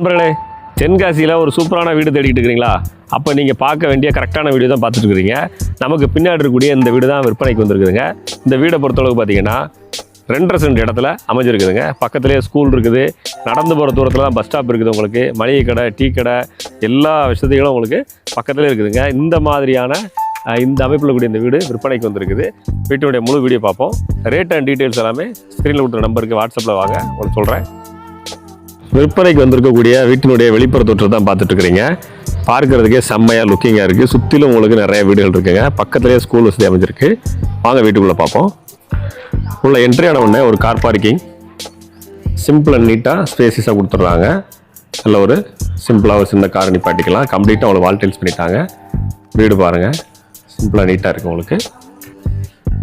நண்பர்களே தென்காசியில் ஒரு சூப்பரான வீடு தேடிக்கிட்டு இருக்கிறீங்களா? அப்போ நீங்கள் பார்க்க வேண்டிய கரெக்டான வீடு தான் பார்த்துட்டு இருக்கிறீங்க. நமக்கு பின்னாடி இருக்கக்கூடிய இந்த வீடு தான் விற்பனைக்கு வந்திருக்குதுங்க. இந்த வீடை பொறுத்தளவு பார்த்தீங்கன்னா ரெண்டரை சென்ட் இடத்துல அமைஞ்சிருக்குதுங்க. பக்கத்துலேயே ஸ்கூல் இருக்குது. நடந்து போகிற தூரத்தில் தான் பஸ் ஸ்டாப் இருக்குது உங்களுக்கு. மளிகை கடை டீ கடை எல்லா வசதிகளும் உங்களுக்கு பக்கத்துலேயே இருக்குதுங்க. இந்த மாதிரியான இந்த அமைப்பில் கூடிய இந்த வீடு விற்பனைக்கு வந்திருக்குது. வீட்டினுடைய முழு வீடியோ பார்ப்போம். ரேட் அண்ட் டீட்டெயில்ஸ் எல்லாமே ஸ்க்ரீனில் கொடுத்த நம்பருக்கு வாட்ஸ்அப்பில் வாங்க. உங்களுக்கு சொல்கிறேன் விற்பனைக்கு வந்திருக்கக்கூடிய வீட்டினுடைய வெளிப்புற தோற்றத்தை தான் பார்த்துட்டு இருக்கிறீங்க. பார்க்கறதுக்கே செம்மையாக லுக்கிங்காக இருக்குது சுற்றிலும் உங்களுக்கு நிறைய வீடுகள் இருக்குங்க. பக்கத்துலேயே ஸ்கூல் வசதி அமைஞ்சிருக்கு. வாங்க வீட்டுக்குள்ளே பார்ப்போம். உள்ள என்ட்ரி ஆன உடனே ஒரு கார் பார்க்கிங் சிம்பிள் அண்ட் நீட்டாக ஸ்பேசிஸாக கொடுத்துட்றாங்க. நல்ல ஒரு சிம்பிளாக ஒரு சின்ன கார் நிப்பாட்டிக்கலாம். கம்ப்ளீட்டாக உங்களுக்கு வால் டைல்ஸ் பண்ணிட்டாங்க. வீடு பாருங்கள் சிம்பிளாக நீட்டாக இருக்குது உங்களுக்கு.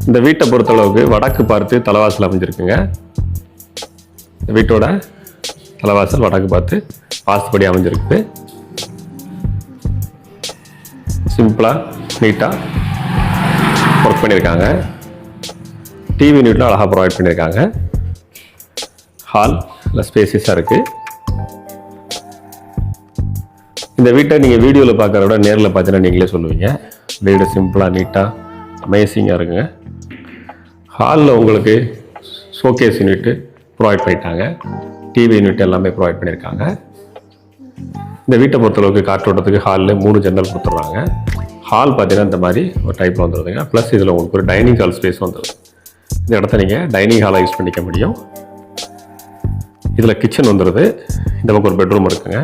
இந்த வீட்டை பொறுத்தளவுக்கு வடக்கு பார்த்து தலைவாசல் அமைஞ்சிருக்குங்க. வீட்டோட தலைவாசல் வடக்கு பார்த்து வாசப்படி அமைஞ்சிருக்கு சிம்பிளாக நீட்டாக ஒர்க் பண்ணியிருக்காங்க. டிவி யூனிட்லாம் அழகாக ப்ரொவைட் பண்ணியிருக்காங்க. ஹால் நல்ல ஸ்பேசியஸாக இருக்குது இந்த வீட்டை நீங்கள் வீடியோவில் பார்க்குற விட நேரில் பார்த்தீங்கன்னா நீங்களே சொல்லுவீங்க. வீடு சிம்பிளாக நீட்டாக அமேசிங்காக இருக்குங்க. ஹாலில் உங்களுக்கு ஷோகேஸ் யூனிட்டு ப்ரொவைட் பண்ணிட்டாங்க. டிவி யூனிட் எல்லாமே ப்ரொவைட் பண்ணியிருக்காங்க. இந்த வீட்டை பொறுத்தளவுக்கு காற்றோட்டத்துக்கு ஹாலில் மூணு ஜன்னல் கொடுத்துட்றாங்க. ஹால் பார்த்தீங்கன்னா இந்த மாதிரி ஒரு டைப்பில் வந்துடுதுங்க ப்ளஸ் இதில் உங்களுக்கு ஒரு டைனிங் ஹால் ஸ்பேஸ் வந்துடுது இந்த இடத்த நீங்கள் டைனிங் ஹாலாக யூஸ் பண்ணிக்க முடியும். இதில் கிச்சன் வந்துடுது இந்த பக்கம் ஒரு பெட்ரூம் இருக்குங்க.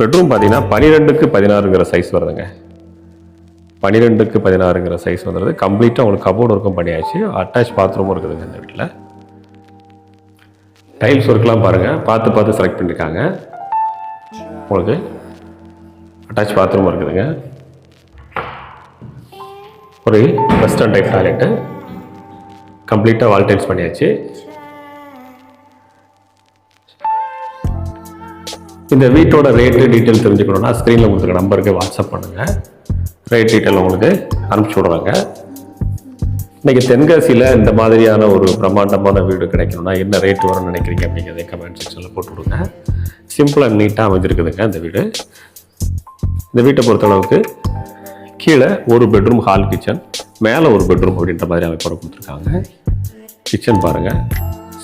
பெட்ரூம் பார்த்தீங்கன்னா பன்னிரெண்டுக்கு பதினாறுங்கிற சைஸ் வருதுங்க. பன்னிரெண்டுக்கு பதினாறுங்கிற சைஸ் வந்துடுது கம்ப்ளீட்டாக உங்களுக்கு கபோர்டு ஒர்க்கும் பண்ணியாச்சு. அட்டாச் பாத்ரூமும் இருக்குதுங்க இந்த வீட்டில் டைல்ஸ் ஒர்க்லாம் பாருங்கள் பார்த்து பார்த்து செலக்ட் பண்ணியிருக்காங்க உங்களுக்கு அட்டாச் பாத்ரூம் இருக்குதுங்க. ஒரு வெஸ்டர்ன் டைப் டாய்லெட்டு கம்ப்ளீட்டாக வால் டைல்ஸ் பண்ணியாச்சு. இந்த வீட்டோட ரேட்டு டீட்டெயில் தெரிஞ்சுக்கணுன்னா ஸ்க்ரீனில் கொடுத்துருக்க நம்பருக்கு வாட்ஸ்அப் பண்ணுங்கள் ரேட் டீட்டெயில் உங்களுக்கு அனுப்பிச்சி விடுறாங்க. இன்னைக்கு தென்காசியில் இந்த மாதிரியான ஒரு பிரம்மாண்டமான வீடு கிடைக்கணும்னா என்ன ரேட் வரும்னு நினைக்கிறீங்க அப்படிங்கிறத கமெண்ட் செக்ஷனில் போட்டு விடுங்க. சிம்பிள் அண்ட் நீட்டாக அமைஞ்சிருக்குதுங்க இந்த வீடு. இந்த வீட்டை பொறுத்தளவுக்கு கீழே ஒரு பெட்ரூம் ஹால் கிச்சன் மேலே ஒரு பெட்ரூம் அப்படின்ற மாதிரி அமைப்போட கொடுத்துருக்காங்க. கிச்சன் பாருங்கள்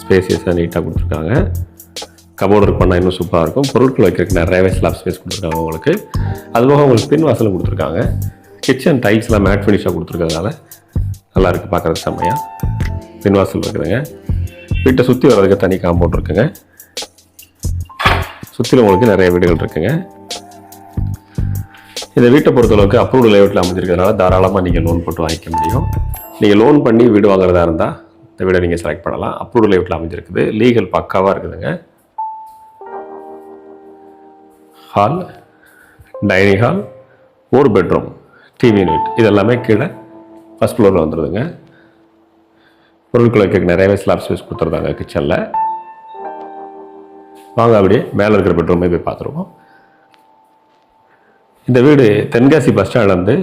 ஸ்பேசியஸாக நீட்டாக கொடுத்துருக்காங்க. கபோர்டு ஒர்க் பண்ணால் இன்னும் சூப்பராக இருக்கும். பொருட்கள் வைக்கிறதுக்கு நிறையவே ஸ்லாப் ஸ்பேஸ் கொடுத்துருக்காங்க உங்களுக்கு. அது போக உங்களுக்கு பின் வாசலும் கொடுத்துருக்காங்க. கிச்சன் டைல்ஸ்லாம் மேட் ஃபினிஷாக கொடுத்துருக்கறதுனால நல்லா இருக்குது பார்க்குறதுக்கு செம்மையாக பின்வாசல் இருக்குதுங்க வீட்டை சுற்றி வர்றதுக்கு தனி காம்பவுண்ட் இருக்குங்க. சுற்றிலும் உங்களுக்கு நிறைய வீடுகள் இருக்குங்க. இந்த வீட்டை பொறுத்தளவுக்கு அப்ரூவ்டு லேஅவுட்டில் அமைஞ்சிருக்கிறதுனால தாராளமாக நீங்கள் லோன் போட்டு வாங்கிக்க முடியும். நீங்கள் லோன் பண்ணி வீடு வாங்குறதா இருந்தால் இந்த வீடை நீங்கள் செலக்ட் பண்ணலாம். அப்ரூவ்டு லேஅவுட்டில் அமைஞ்சிருக்குது. லீகல் பக்காவாக இருக்குதுங்க. ஹால் டைனிங் ஹால் ஒரு பெட்ரூம் டிவி யூனிட் இதெல்லாமே கீழே ஃபஸ்ட் ஃப்ளோரில் வந்துடுதுங்க பொருட்கள் வைக்க நிறையவே ஸ்லாப் ஸ்பேஸ் கொடுத்துருந்தாங்க கிச்சனில் வாங்க அப்படியே மேலே இருக்கிற பெட்ரூமே போய் பார்த்துருவோம். இந்த வீடு தென்காசி பஸ் ஸ்டாண்ட்லேருந்து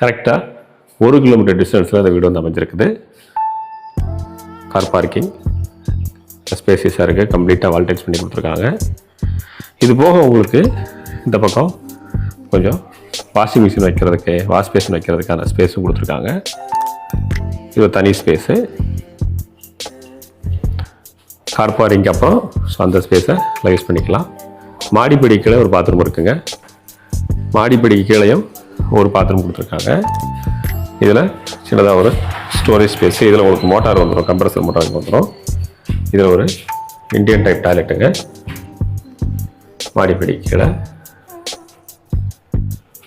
கரெக்டாக ஒரு கிலோமீட்டர் டிஸ்டன்ஸில் இந்த வீடு வந்து அமைஞ்சிருக்குது. கார் பார்க்கிங் ஸ்பேசியஸாக இருக்குது கம்ப்ளீட்டாக வால்டேஜ் பண்ணி கொடுத்துருக்காங்க. இது போக உங்களுக்கு இந்த பக்கம் கொஞ்சம் வாஷிங் மிஷின் வைக்கிறதுக்கு வாஷ் பேஷன் வைக்கிறதுக்கான ஸ்பேஸும் கொடுத்துருக்காங்க. இது தனி ஸ்பேஸு கார் பார்க்கிங் அப்புறம் ஸோ அந்த ஸ்பேஸை யூஸ் பண்ணிக்கலாம். மாடிப்படி கீழே ஒரு பாத்ரூம் இருக்குங்க. மாடிப்படி கீழேயும் ஒரு பாத்ரூம் கொடுத்துருக்காங்க. இதில் சின்னதாக ஒரு ஸ்டோரேஜ் ஸ்பேஸு இதில் உங்களுக்கு மோட்டார் வந்துடும் கம்ப்ரஸர் மோட்டார் வந்துடும் இதில் ஒரு இந்தியன் டைப் டாய்லெட்டுங்க மாடிப்படி கீழே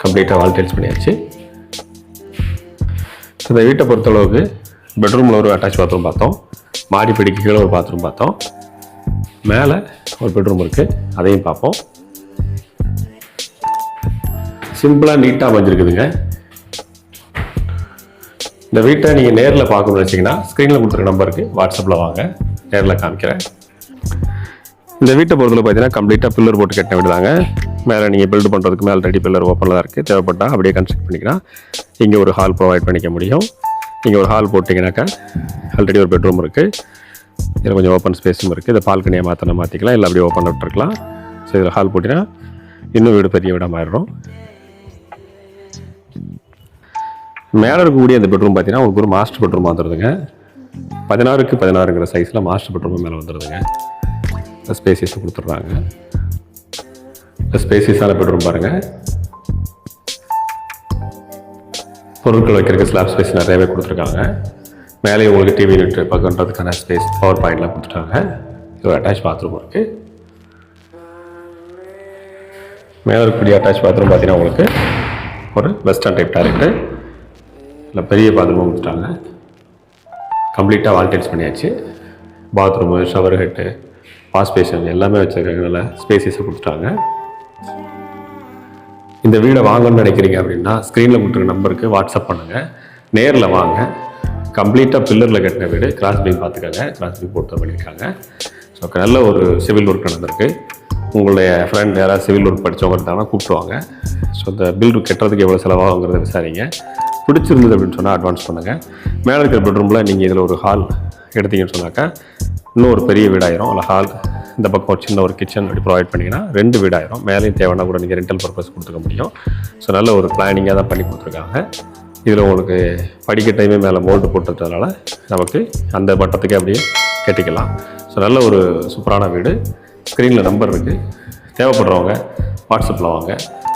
கம்ப்ளீட்டாக வால் டைல்ஸ் பண்ணியாச்சு. இந்த வீட்டை பொறுத்தளவுக்கு பெட்ரூமில் ஒரு அட்டாச் பாத்ரூம் பார்த்தோம். மாடிப்படிக்கு கீழே ஒரு பாத்ரூம் பார்த்தோம். மேலே ஒரு பெட்ரூம் இருக்குது அதையும் பார்ப்போம். சிம்பிளாக நீட்டாக அமைஞ்சிருக்குதுங்க. இந்த வீட்டை நீங்கள் நேரில் பார்க்கணும்னு வச்சிங்கன்னா ஸ்க்ரீனில் கொடுத்துருக்க நம்பருக்கு வாட்ஸ்அப்பில் வாங்க. நேரில் காமிக்கிறேன். இந்த வீட்டை பொறுத்தவரை பார்த்தீங்கன்னா கம்ப்ளீட்டாக பில்லர் போட்டு கட்டின வீடு தாங்க. மேலே நீங்கள் பில்டு பண்ணுறதுக்கு மேலே ரெடி பில்லர் ஓப்பனில் தான் இருக்குது தேவைப்பட்டால் அப்படியே கன்ஸ்ட்ரக்ட் பண்ணிக்கலாம். இங்கே ஒரு ஹால் ப்ரொவைட் பண்ணிக்க முடியும். இங்கே ஒரு ஹால் போட்டிங்கனாக்கா ஆல்ரெடி ஒரு பெட்ரூம் இருக்குது இதில் கொஞ்சம் ஓப்பன் ஸ்பேஸும் இருக்குது இதை பால்கனியாக மாற்றின மாற்றிக்கலாம் இல்லை அப்படியே ஓப்பன் விட்டுருக்கலாம் ஸோ இதில் ஹால் போட்டிங்கன்னா இன்னும் வீடு பெரிய வீடாக மாறிடும். மேலே இருக்கக்கூடிய அந்த பெட்ரூம் பார்த்தீங்கன்னா உங்களுக்கு ஒரு மாஸ்டர் பெட்ரூம் வந்துடுதுங்க பதினாறுக்கு பதினாறுங்கிற சைஸில் மாஸ்டர் பெட்ரூம் மேலே வந்துடுதுங்க ஸ்பேசியஸ் கொடுத்துட்றாங்க. ஸ்பேசியஸான பெட்ரூம் பாருங்கள் பொருட்கள் வைக்கிறதுக்கு ஸ்லாப் ஸ்பேஸ் நிறையவே கொடுத்துருக்காங்க. மேலே உங்களுக்கு டிவி யூனிட் பக்கன்றதுக்கான ஸ்பேஸ் பவர் பாயிண்ட்லாம் கொடுத்துட்டாங்க. இது ஒரு அட்டாச் பாத்ரூம் இருக்குது மேலே இருக்கக்கூடிய அட்டாச் பாத்ரூம் பார்த்தீங்கன்னா உங்களுக்கு ஒரு வெஸ்டர்ன் டைப் டாய்லெட்டு இல்லை பெரிய பாத்ரூமும் கொடுத்துட்டாங்க. கம்ப்ளீட்டாக வால்டேஜ் பண்ணியாச்சு. Bathroom shower head wash basin எல்லாமே வச்சுருக்காங்க. நல்லா ஸ்பேசியஸை கொடுத்துட்டாங்க. இந்த வீடை வாங்கணும்னு நினைக்கிறீங்க அப்படின்னா ஸ்க்ரீனில் கொடுத்துருக்க நம்பருக்கு வாட்ஸ்அப் பண்ணுங்கள் நேரில் வாங்க. கம்ப்ளீட்டாக பில்லரில் கட்டின வீடு. கிராஸ் பீம் பார்த்துக்கோங்க. கிராஸ் பீம் போட்டு பண்ணியிருக்காங்க. ஸோ நல்ல ஒரு சிவில் ஒர்க் நடந்திருக்கு. உங்களுடைய ஃப்ரெண்ட் யாராவது சிவில் ஒர்க் படித்தவங்க இருந்தாங்கன்னா கூப்பிடுவாங்க ஸோ இந்த பில் கட்டுறதுக்கு எவ்வளோ செலவாகுங்கிறத விசாரிங்க. பிடிச்சிருந்தது அப்படின்னு சொன்னால் அட்வான்ஸ் பண்ணுங்கள் மேலே இருக்கிற பெட்ரூமில் நீங்கள் இதில் ஒரு ஹால் எடுத்தீங்கன்னு சொன்னாக்கா இன்னும் ஒரு பெரிய வீடாயிரும். இல்லை ஹால் இந்த பக்கம் ஒரு சின்ன ஒரு கிச்சன் அப்படி ப்ரொவைட் பண்ணிங்கன்னா ரெண்டு வீடாயிரும். மேலேயும் தேவைன்னா கூட நீங்கள் ரெண்டல் பர்பஸ் கொடுத்துக்க முடியும். ஸோ நல்ல ஒரு பிளானிங்காக தான் பண்ணி கொடுத்துருக்காங்க. இதில் உங்களுக்கு படிக்கட்டையுமே மேலே மோல்டு போட்டுறதுனால நமக்கு அந்த பட்டத்துக்கே அப்படியே கட்டிக்கலாம். ஸோ நல்ல ஒரு சூப்பரான வீடு. ஸ்க்ரீனில் நம்பர் இருக்குது தேவைப்படுறவங்க வாட்ஸ்அப்பில் வாங்க.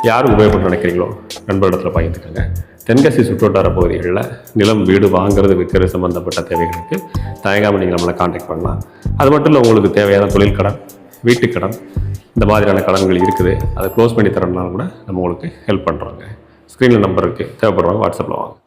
யார் உபயோகப்பட்டு நினைக்கிறீங்களோ நண்பரிடத்தில் பயந்துக்கோங்க தென்காசி சுற்றுவட்டார பகுதிகளில் நிலம் வீடு வாங்குறது விற்கிறது சம்மந்தப்பட்ட தேவைகளுக்கு தயங்காமல் நீங்கள் நம்மளை காண்டாக்ட் பண்ணலாம். அது மட்டும் இல்லை உங்களுக்கு தேவையான தொழில் கடன் வீட்டுக்கடன் இந்த மாதிரியான கடன்கள் இருக்குது. அதை க்ளோஸ் பண்ணி தரணும்னாலும் கூட நம்ம உங்களுக்கு ஹெல்ப் பண்ணுறோங்க ஸ்க்ரீனில் நம்பர் இருக்குது தேவைப்படுறவங்க வாட்ஸ்அப்பில் வாங்க.